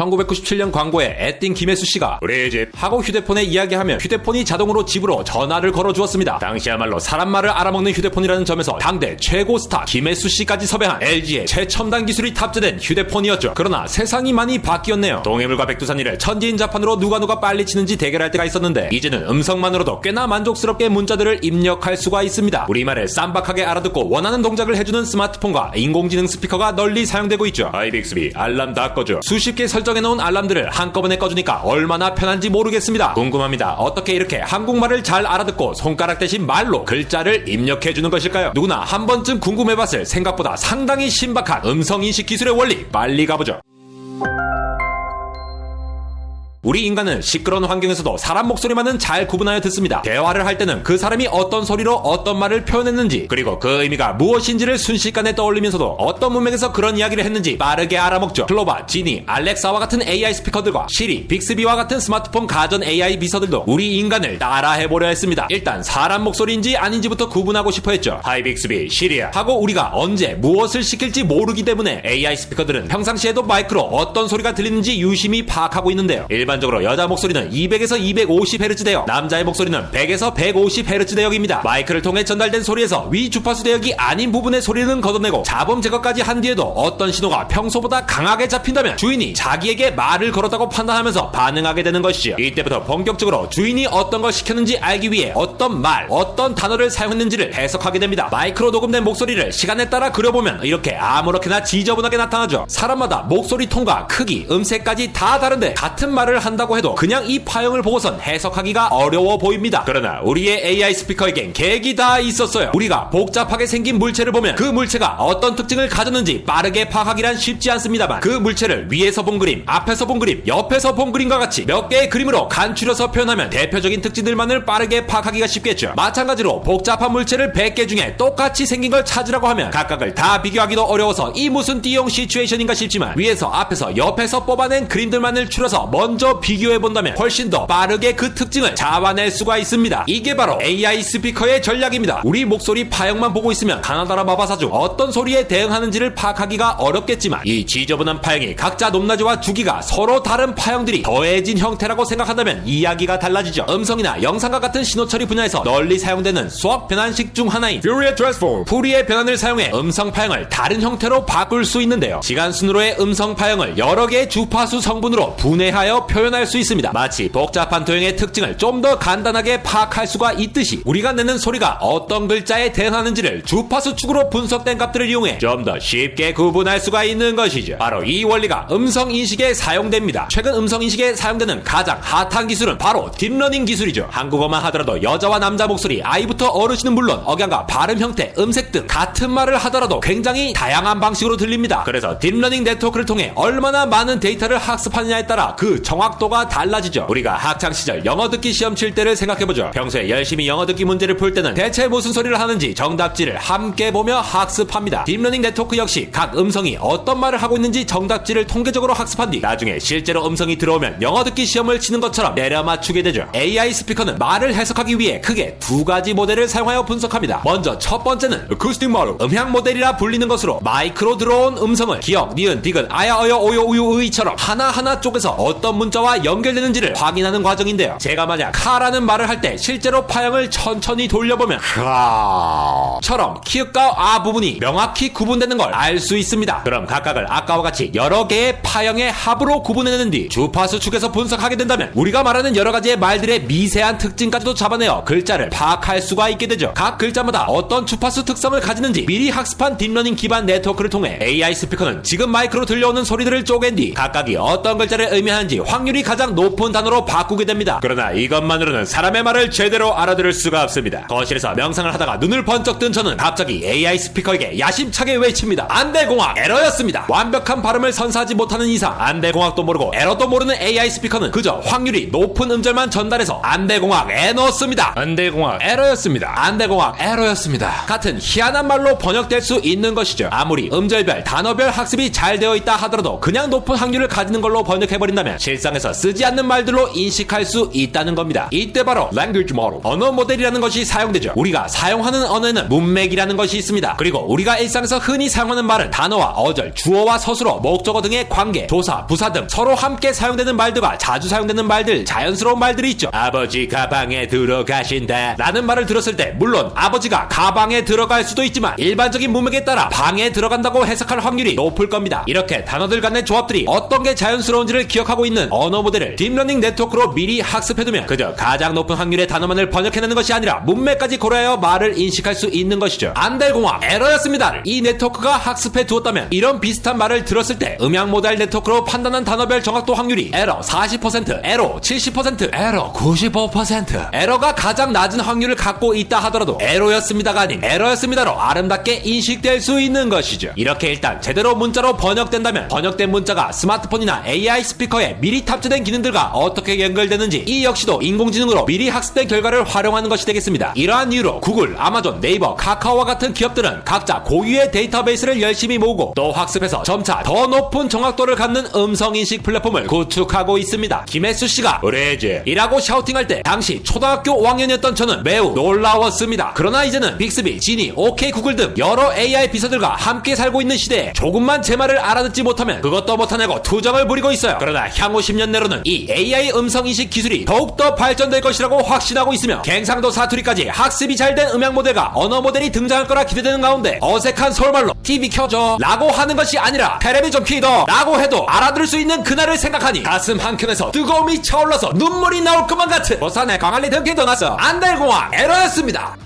1997년 광고에 애띵 김혜수 씨가 우리 집 하고 휴대폰에 이야기하면 휴대폰이 자동으로 집으로 전화를 걸어 주었습니다. 당시야말로 사람 말을 알아먹는 휴대폰이라는 점에서 당대 최고 스타 김혜수 씨까지 섭외한 LG의 최첨단 기술이 탑재된 휴대폰이었죠. 그러나 세상이 많이 바뀌었네요. 동해물과 백두산이를 천지인 자판으로 누가 누가 빨리 치는지 대결할 때가 있었는데 이제는 음성만으로도 꽤나 만족스럽게 문자들을 입력할 수가 있습니다. 우리말을 쌈박하게 알아듣고 원하는 동작을 해주는 스마트폰과 인공지능 스피커가 널리 사용되고 있죠. 아이빅스비 알람 다 꺼줘. 수십 개 설정 해놓은 알람들을 한꺼번에 꺼주니까 얼마나 편한지 모르겠습니다. 궁금합니다. 어떻게 이렇게 한국말을 잘 알아듣고 손가락 대신 말로 글자를 입력해주는 것일까요? 누구나 한 번쯤 궁금해봤을 생각보다 상당히 신박한 음성인식 기술의 원리 빨리 가보죠. 우리 인간은 시끄러운 환경에서도 사람 목소리만은 잘 구분하여 듣습니다. 대화를 할 때는 그 사람이 어떤 소리로 어떤 말을 표현했는지 그리고 그 의미가 무엇인지를 순식간에 떠올리면서도 어떤 문맥에서 그런 이야기를 했는지 빠르게 알아먹죠. 클로바, 지니, 알렉사와 같은 AI 스피커들과 시리, 빅스비와 같은 스마트폰 가전 AI 비서들도 우리 인간을 따라해보려 했습니다. 일단 사람 목소리인지 아닌지부터 구분하고 싶어 했죠. 하이 빅스비, 시리야 하고 우리가 언제 무엇을 시킬지 모르기 때문에 AI 스피커들은 평상시에도 마이크로 어떤 소리가 들리는지 유심히 파악하고 있는데요. 일반 적으로 여자 목소리는 200에서 250Hz 대역, 남자의 목소리는 100에서 150Hz 대역입니다. 마이크를 통해 전달된 소리에서 위 주파수 대역이 아닌 부분의 소리는 걷어내고 자범 제거까지 한 뒤에도 어떤 신호가 평소보다 강하게 잡힌다면 주인이 자기에게 말을 걸었다고 판단하면서 반응하게 되는 것이죠. 이때부터 본격적으로 주인이 어떤 걸 시켰는지 알기 위해 어떤 말, 어떤 단어를 사용했는지를 해석하게 됩니다. 마이크로 녹음된 목소리를 시간에 따라 그려보면 이렇게 아무렇게나 지저분하게 나타나죠. 사람마다 목소리 톤과 크기, 음색까지 다 다른데 같은 말을 한다고 해도 그냥 이 파형을 보고선 해석하기가 어려워 보입니다. 그러나 우리의 AI 스피커에겐 계획이 다 있었어요. 우리가 복잡하게 생긴 물체를 보면 그 물체가 어떤 특징을 가졌는지 빠르게 파악하기란 쉽지 않습니다만 그 물체를 위에서 본 그림, 앞에서 본 그림, 옆에서 본 그림과 같이 몇 개의 그림으로 간추려서 표현하면 대표적인 특징들만을 빠르게 파악하기가 쉽겠죠. 마찬가지로 복잡한 물체를 100개 중에 똑같이 생긴 걸 찾으라고 하면 각각을 다 비교하기도 어려워서 이 무슨 띠용 시츄에이션인가 싶지만 위에서 앞에서 옆에서 뽑아낸 그림들만을 추려서 먼저 비교해 본다면 훨씬 더 빠르게 그 특징을 잡아낼 수가 있습니다. 이게 바로 AI 스피커의 전략입니다. 우리 목소리 파형만 보고 있으면 가나다라 마바사 중 어떤 소리에 대응하는지를 파악하기가 어렵겠지만 이 지저분한 파형이 각자 높낮이와 주기가 서로 다른 파형들이 더해진 형태라고 생각한다면 이야기가 달라지죠. 음성이나 영상과 같은 신호 처리 분야에서 널리 사용되는 수학 변환식 중 하나인 퓨리의 트랜스폼 푸리의 변환을 사용해 음성 파형을 다른 형태로 바꿀 수 있는데요. 시간 순으로의 음성 파형을 여러 개의 주파수 성분으로 분해하여 표 현할 수 있습니다. 마치 복잡한 도형의 특징을 좀 더 간단하게 파악할 수가 있듯이 우리가 내는 소리가 어떤 글자에 대응하는지를 주파수 축으로 분석된 값들을 이용해 좀 더 쉽게 구분할 수가 있는 것이죠. 바로 이 원리가 음성 인식에 사용됩니다. 최근 음성 인식에 사용되는 가장 핫한 기술은 바로 딥러닝 기술이죠. 한국어만 하더라도 여자와 남자 목소리, 아이부터 어르신은 물론 억양과 발음 형태, 음색 등 같은 말을 하더라도 굉장히 다양한 방식으로 들립니다. 그래서 딥러닝 네트워크를 통해 얼마나 많은 데이터를 학습하느냐에 따라 그 정확도가 달라지죠. 우리가 학창 시절 영어 듣기 시험 칠 때를 생각해 보죠. 평소에 열심히 영어 듣기 문제를 풀 때는 대체 무슨 소리를 하는지 정답지를 함께 보며 학습합니다. 딥러닝 네트워크 역시 각 음성이 어떤 말을 하고 있는지 정답지를 통계적으로 학습한 뒤 나중에 실제로 음성이 들어오면 영어 듣기 시험을 치는 것처럼 내려 맞추게 되죠. AI 스피커는 말을 해석하기 위해 크게 두 가지 모델을 사용하여 분석합니다. 먼저 첫 번째는 어쿠스틱 마루 음향 모델이라 불리는 것으로 마이크로 들어온 음성을 기억, 니은, 디귿, 아야, 어여, 오요, 우유, 의처럼 하나하나 쪽에서 어떤 문자 와 연결되는지를 확인하는 과정인데요. 제가 만약 카라는 말을 할 때 실제로 파형을 천천히 돌려보면 카 처럼 키읔과 아 부분이 명확히 구분되는 걸 알 수 있습니다. 그럼 각각을 아까와 같이 여러 개의 파형의 합으로 구분해내는 뒤 주파수 축에서 분석하게 된다면 우리가 말하는 여러 가지의 말들의 미세한 특징까지도 잡아내어 글자를 파악할 수가 있게 되죠. 각 글자마다 어떤 주파수 특성을 가지는지 미리 학습한 딥러닝 기반 네트워크를 통해 AI 스피커는 지금 마이크로 들려오는 소리들을 쪼갠 뒤 각각이 어떤 글자를 의미하는지 확률 이 가장 높은 단어로 바꾸게 됩니다. 그러나 이것만으로는 사람의 말을 제대로 알아들을 수가 없습니다. 거실에서 명상을 하다가 눈을 번쩍 뜬 저는 갑자기 AI 스피커에게 야심차게 외칩니다. 안대공학 에러였습니다. 완벽한 발음을 선사하지 못하는 이상 안대공학도 모르고 에러도 모르는 AI 스피커는 그저 확률이 높은 음절만 전달해서 안대공학 에너습니다. 안대공학 에러였습니다 안대공학 에러였습니다. 같은 희한한 말로 번역될 수 있는 것이죠. 아무리 음절별, 단어별 학습이 잘 되어 있다 하더라도 그냥 높은 확률을 가지는 걸로 번역해버린다면 실상 일상에서 쓰지 않는 말들로 인식할 수 있다는 겁니다. 이때 바로 language model. 언어 모델이라는 것이 사용되죠. 우리가 사용하는 언어에는 문맥이라는 것이 있습니다. 그리고 우리가 일상에서 흔히 사용하는 말은 단어와 어절, 주어와 서술어, 목적어 등의 관계, 조사, 부사 등 서로 함께 사용되는 말들과 자주 사용되는 말들, 자연스러운 말들이 있죠. 아버지 가방에 들어가신다. 라는 말을 들었을 때 물론 아버지가 가방에 들어갈 수도 있지만 일반적인 문맥에 따라 방에 들어간다고 해석할 확률이 높을 겁니다. 이렇게 단어들 간의 조합들이 어떤 게 자연스러운지를 기억하고 있는 언어 모델을 딥러닝 네트워크로 미리 학습해두면 그저 가장 높은 확률의 단어만을 번역해내는 것이 아니라 문맥까지 고려하여 말을 인식할 수 있는 것이죠. 안달공학 에러였습니다를 이 네트워크가 학습해 두었다면 이런 비슷한 말을 들었을 때 음향 모델 네트워크로 판단한 단어별 정확도 확률이 에러 40%, 에러 70%, 에러 95%. 에러가 가장 낮은 확률을 갖고 있다 하더라도 에러였습니다가 아닌 에러였습니다로 아름답게 인식될 수 있는 것이죠. 이렇게 일단 제대로 문자로 번역된다면 번역된 문자가 스마트폰이나 AI 스피커에 미리 탑재된 기능들과 어떻게 연결되는지 이 역시도 인공지능으로 미리 학습된 결과를 활용하는 것이 되겠습니다. 이러한 이유로 구글, 아마존, 네이버, 카카오와 같은 기업들은 각자 고유의 데이터베이스를 열심히 모으고 또 학습해서 점차 더 높은 정확도를 갖는 음성인식 플랫폼을 구축하고 있습니다. 김혜수 씨가 우리지. 이라고 샤우팅할 때 당시 초등학교 5학년이었던 저는 매우 놀라웠습니다. 그러나 이제는 빅스비, 지니, 오케이 구글 등 여러 AI 비서들과 함께 살고 있는 시대에 조금만 제 말을 알아듣지 못하면 그것도 못하냐고 투정을 부리고 있어요. 그러나 향후 10년 내로는 이 AI 음성 인식 기술이 더욱더 발전될 것이라고 확신하고 있으며 갱상도 사투리까지 학습이 잘 된 음향 모델과 언어 모델이 등장할 거라 기대되는 가운데 어색한 서울말로 TV 켜줘 라고 하는 것이 아니라 테레비 좀 키더 라고 해도 알아들을 수 있는 그날을 생각하니 가슴 한켠에서 뜨거움이 차올라서 눈물이 나올 것만 같은 부산의 광안리 등기도 나서 안달공항 에러였습니다.